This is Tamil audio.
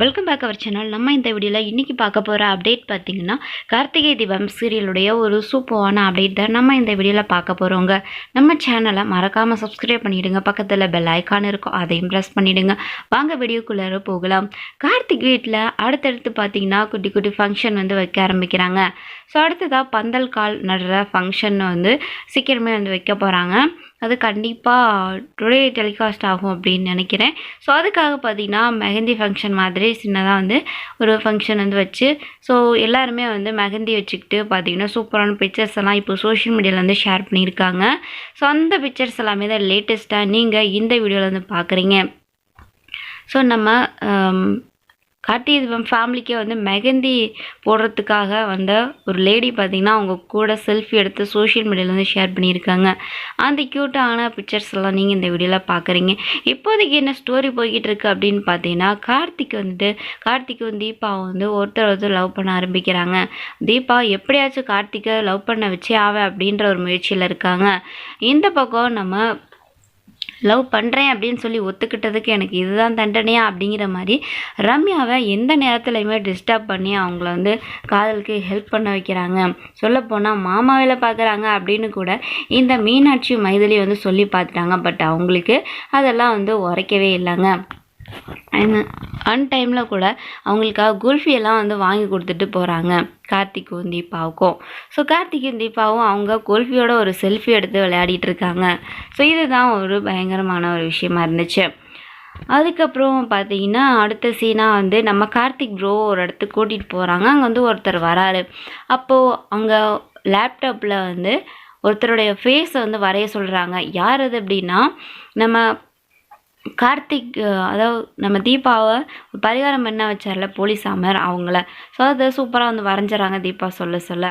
வெல்கம் பேக் அவர் சேனல் நம்ம இந்த வீடியோவில் இன்றைக்கி பார்க்க போகிற அப்டேட் பார்த்திங்கன்னா கார்த்திகை தீபம் சீரியலுடைய ஒரு சூப்பரான அப்டேட் தான் நம்ம இந்த வீடியோவில் பார்க்க போகிறோங்க நம்ம சேனலை மறக்காமல் சப்ஸ்கிரைப் பண்ணிவிடுங்க பக்கத்தில் பெல் ஐக்கான் இருக்கும். அதையும் ப்ரெஸ் பண்ணிவிடுங்க வாங்க வீடியோக்குள்ளே போகலாம். கார்த்திக் வீட்டில் அடுத்தடுத்து பார்த்திங்கன்னா குட்டி குட்டி ஃபங்க்ஷன் வந்து வைக்க ஆரம்பிக்கிறாங்க. ஸோ அடுத்ததாக பந்தல் கால் நடுற ஃபங்க்ஷன் வந்து சீக்கிரமே வந்து வைக்க போகிறாங்க அது கண்டிப்பாக டுடே டெலிகாஸ்ட் ஆகும் அப்படின்னு நினைக்கிறேன். ஸோ அதுக்காக பார்த்தீங்கன்னா மெஹந்தி ஃபங்க்ஷன் மாதிரி சின்னதாக வந்து ஒரு ஃபங்க்ஷன் வந்து வச்சு ஸோ எல்லாருமே வந்து மெஹந்தி வச்சுக்கிட்டு பார்த்தீங்கன்னா சூப்பரான பிக்சர்ஸ் எல்லாம் இப்போ சோஷியல் மீடியாவில் வந்து ஷேர் பண்ணியிருக்காங்க. ஸோ அந்த பிக்சர்ஸ் எல்லாமே தான் லேட்டஸ்ட்டாக நீங்கள் இந்த வீடியோவில் வந்து பார்க்குறீங்க ஸோ நம்ம um, கார்த்தி கார்த்திகை தீபம் ஃபேமிலிக்கே வந்து மெகந்தி போடுறதுக்காக வந்த ஒரு லேடி பார்த்தீங்கன்னா அவங்க கூட செல்ஃபி எடுத்து சோஷியல் மீடியாவில் வந்து ஷேர் பண்ணியிருக்காங்க. அந்த க்யூட்டான பிக்சர்ஸ் எல்லாம் நீங்கள் இந்த வீடியோவில் பார்க்குறீங்க. இப்போதைக்கு என்ன ஸ்டோரி போய்கிட்டு இருக்குது அப்படின்னு பார்த்தீங்கன்னா கார்த்திக் வந்துட்டு கார்த்திக்கும் தீபாவை வந்து ஒருத்தர் ஒருத்தர் லவ் பண்ண ஆரம்பிக்கிறாங்க. தீபா எப்படியாச்சும் கார்த்திகை லவ் பண்ண வச்சே ஆவே அப்படின்ற ஒரு முயற்சியில் இருக்காங்க. இந்த பக்கம் நம்ம லவ் பண்ணுறேன் அப்படின்னு சொல்லி ஒத்துக்கிட்டதுக்கு எனக்கு இதுதான் தண்டனையா அப்படிங்கிற மாதிரி ரம்யாவை எந்த நேரத்துலையுமே டிஸ்டர்ப் பண்ணி அவங்கள வந்து காதலுக்கு ஹெல்ப் பண்ண வைக்கிறாங்க. சொல்லப்போனால் மாமா வேலை பார்க்குறாங்க அப்படின்னு கூட இந்த மீனாட்சி மைதிலி வந்து சொல்லி பார்த்துட்டாங்க. பட் அவங்களுக்கு அதெல்லாம் வந்து உரைக்கவே இல்லைங்க. அன் டைமில் கூட அவங்களுக்காக குல்ஃபி எல்லாம் வந்து வாங்கி கொடுத்துட்டு போகிறாங்க கார்த்திக்கும் தீபாவுக்கும். ஸோ கார்த்திக்கும் தீபாவும் அவங்க குல்ஃபியோட ஒரு செல்ஃபி எடுத்து விளையாடிட்டு இருக்காங்க. ஸோ இதுதான் ஒரு பயங்கரமான ஒரு விஷயமா இருந்துச்சு. அதுக்கப்புறம் பார்த்தீங்கன்னா அடுத்த சீனாக வந்து நம்ம கார்த்திக் ப்ரோ ஒரு இடத்துக்கு கூட்டிகிட்டு போகிறாங்க அங்கே வந்து ஒருத்தர் வராரு. அப்போது அங்கே லேப்டாப்பில் வந்து ஒருத்தருடைய ஃபேஸை வந்து வரைய சொல்கிறாங்க யார் அது அப்படின்னா நம்ம கார்த்திக் அதாவது நம்ம தீபாவை பரிகாரம் பண்ண வச்சார்ல? போலீஸ் அமர் அவங்கள. ஸோ அதை சூப்பராக வந்து வரைஞ்சிறாங்க தீபா சொல்ல சொல்ல.